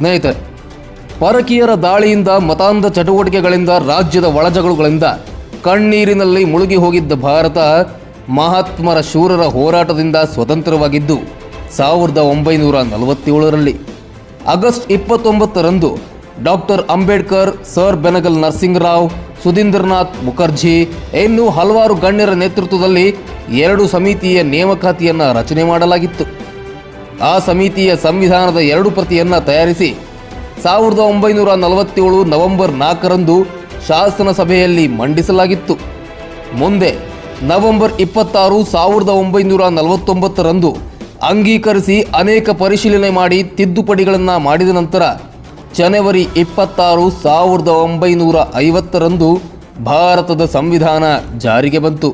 ಸ್ನೇಹಿತರೆ, ಪರಕೀಯರ ದಾಳಿಯಿಂದ ಮತಾಂಧ ಚಟುವಟಿಕೆಗಳಿಂದ ರಾಜ್ಯದ ಒಳಜಗಳುಗಳಿಂದ ಕಣ್ಣೀರಿನಲ್ಲಿ ಮುಳುಗಿ ಹೋಗಿದ್ದ ಭಾರತ ಮಹಾತ್ಮರ ಶೂರರ ಹೋರಾಟದಿಂದ ಸ್ವತಂತ್ರವಾಗಿದ್ದು, ಸಾವಿರದ ಒಂಬೈನೂರ ನಲವತ್ತೇಳರಲ್ಲಿ ಆಗಸ್ಟ್ ಇಪ್ಪತ್ತೊಂಬತ್ತರಂದು ಡಾಕ್ಟರ್ ಅಂಬೇಡ್ಕರ್, ಸರ್ ಬೆನಗಲ್ ನರಸಿಂಗರಾವ್ ಸುಧೀಂದ್ರನಾಥ್ ಮುಖರ್ಜಿ ಇನ್ನೂ ಹಲವಾರು ಗಣ್ಯರ ನೇತೃತ್ವದಲ್ಲಿ ಎರಡು ಸಮಿತಿಯ ನೇಮಕಾತಿಯನ್ನು ರಚನೆ ಮಾಡಲಾಗಿತ್ತು. ಆ ಸಮಿತಿಯ ಸಂವಿಧಾನದ ಎರಡು ಪ್ರತಿಯನ್ನು ತಯಾರಿಸಿ ಸಾವಿರದ ಒಂಬೈನೂರ ನಲವತ್ತೇಳು ನವೆಂಬರ್ ನಾಲ್ಕರಂದು ಶಾಸನ ಸಭೆಯಲ್ಲಿ ಮಂಡಿಸಲಾಗಿತ್ತು. ಮುಂದೆ ನವೆಂಬರ್ ಇಪ್ಪತ್ತಾರು ಸಾವಿರದ ಒಂಬೈನೂರ ನಲವತ್ತೊಂಬತ್ತರಂದು ಅಂಗೀಕರಿಸಿ ಅನೇಕ ಪರಿಶೀಲನೆ ಮಾಡಿ ತಿದ್ದುಪಡಿಗಳನ್ನು ಮಾಡಿದ ನಂತರ ಜನವರಿ ಇಪ್ಪತ್ತಾರು ಸಾವಿರದ ಒಂಬೈನೂರ ಐವತ್ತರಂದು ಭಾರತದ ಸಂವಿಧಾನ ಜಾರಿಗೆ ಬಂತು.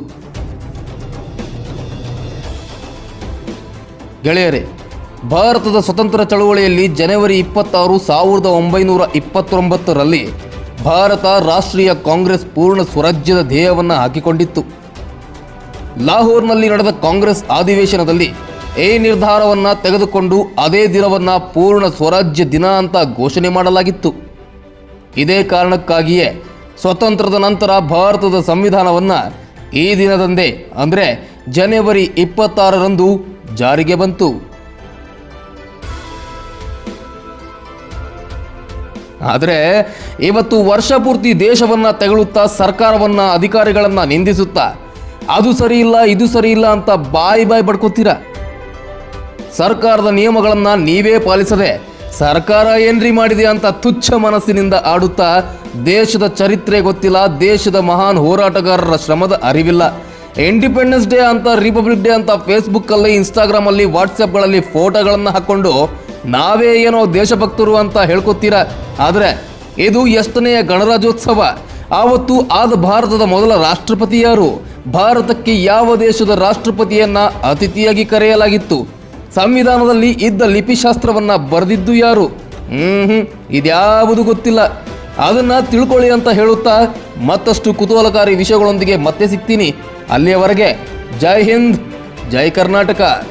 ಗೆಳೆಯರೇ ಭಾರತದ ಸ್ವತಂತ್ರ ಚಳವಳಿಯಲ್ಲಿ ಜನವರಿ ಇಪ್ಪತ್ತಾರು ಸಾವಿರದ ಒಂಬೈನೂರ ಇಪ್ಪತ್ತೊಂಬತ್ತರಲ್ಲಿ ಭಾರತ ರಾಷ್ಟ್ರೀಯ ಕಾಂಗ್ರೆಸ್ ಪೂರ್ಣ ಸ್ವರಾಜ್ಯದ ಧ್ಯೇಯವನ್ನು ಹಾಕಿಕೊಂಡಿತ್ತು. ಲಾಹೋರ್ನಲ್ಲಿ ನಡೆದ ಕಾಂಗ್ರೆಸ್ ಅಧಿವೇಶನದಲ್ಲಿ ಈ ನಿರ್ಧಾರವನ್ನು ತೆಗೆದುಕೊಂಡು ಅದೇ ದಿನವನ್ನು ಪೂರ್ಣ ಸ್ವರಾಜ್ಯ ದಿನ ಅಂತ ಘೋಷಣೆ ಮಾಡಲಾಗಿತ್ತು. ಇದೇ ಕಾರಣಕ್ಕಾಗಿಯೇ ಸ್ವತಂತ್ರದ ನಂತರ ಭಾರತದ ಸಂವಿಧಾನವನ್ನು ಈ ದಿನದಂದೇ, ಅಂದರೆ ಜನವರಿ ಇಪ್ಪತ್ತಾರರಂದು ಜಾರಿಗೆ ಬಂತು. ಆದರೆ ಇವತ್ತು ವರ್ಷ ಪೂರ್ತಿ ದೇಶವನ್ನು ತೆಗಳುತ್ತಾ ಸರ್ಕಾರವನ್ನು, ಅಧಿಕಾರಿಗಳನ್ನು ನಿಂದಿಸುತ್ತಾ, ಅದು ಸರಿ ಇಲ್ಲ, ಇದು ಸರಿ ಇಲ್ಲ ಅಂತ ಬಾಯಿ ಬಾಯಿ ಬಡ್ಕೋತೀರ? ಸರ್ಕಾರದ ನಿಯಮಗಳನ್ನು ನೀವೇ ಪಾಲಿಸದೆ ಸರ್ಕಾರ ಏನ್ರಿ ಮಾಡಿದೆ ಅಂತ ತುಚ್ಛ ಮನಸ್ಸಿನಿಂದ ಆಡುತ್ತಾ ದೇಶದ ಚರಿತ್ರೆ ಗೊತ್ತಿಲ್ಲ, ದೇಶದ ಮಹಾನ್ ಹೋರಾಟಗಾರರ ಶ್ರಮದ ಅರಿವಿಲ್ಲ. ಇಂಡಿಪೆಂಡೆನ್ಸ್ ಡೇ ಅಂತ ರಿಪಬ್ಲಿಕ್ ಡೇ ಅಂತ ಫೇಸ್ಬುಕ್ಕಲ್ಲಿ ಇನ್ಸ್ಟಾಗ್ರಾಮಲ್ಲಿ ವಾಟ್ಸಪ್ಗಳಲ್ಲಿ ಫೋಟೋಗಳನ್ನು ಹಾಕ್ಕೊಂಡು ನಾವೇ ಏನೋ ದೇಶಭಕ್ತರು ಅಂತ ಹೇಳ್ಕೊತೀರಾ? ಆದರೆ ಇದು ಎಷ್ಟನೆಯ ಗಣರಾಜ್ಯೋತ್ಸವ? ಆವತ್ತು ಆದ ಭಾರತದ ಮೊದಲ ರಾಷ್ಟ್ರಪತಿ ಯಾರು? ಭಾರತಕ್ಕೆ ಯಾವ ದೇಶದ ರಾಷ್ಟ್ರಪತಿಯನ್ನ ಅತಿಥಿಯಾಗಿ ಕರೆಯಲಾಗಿತ್ತು? ಸಂವಿಧಾನದಲ್ಲಿ ಇದ್ದ ಲಿಪಿಶಾಸ್ತ್ರವನ್ನ ಬರೆದಿದ್ದು ಯಾರು? ಹ್ಮ್ ಇದ್ಯಾವುದು ಗೊತ್ತಿಲ್ಲ. ಅದನ್ನ ತಿಳ್ಕೊಳ್ಳಿ ಅಂತ ಹೇಳುತ್ತಾ ಮತ್ತಷ್ಟು ಕುತೂಹಲಕಾರಿ ವಿಷಯಗಳೊಂದಿಗೆ ಮತ್ತೆ ಸಿಗ್ತೀನಿ. ಅಲ್ಲಿಯವರೆಗೆ ಜೈ ಹಿಂದ್, ಜೈ ಕರ್ನಾಟಕ.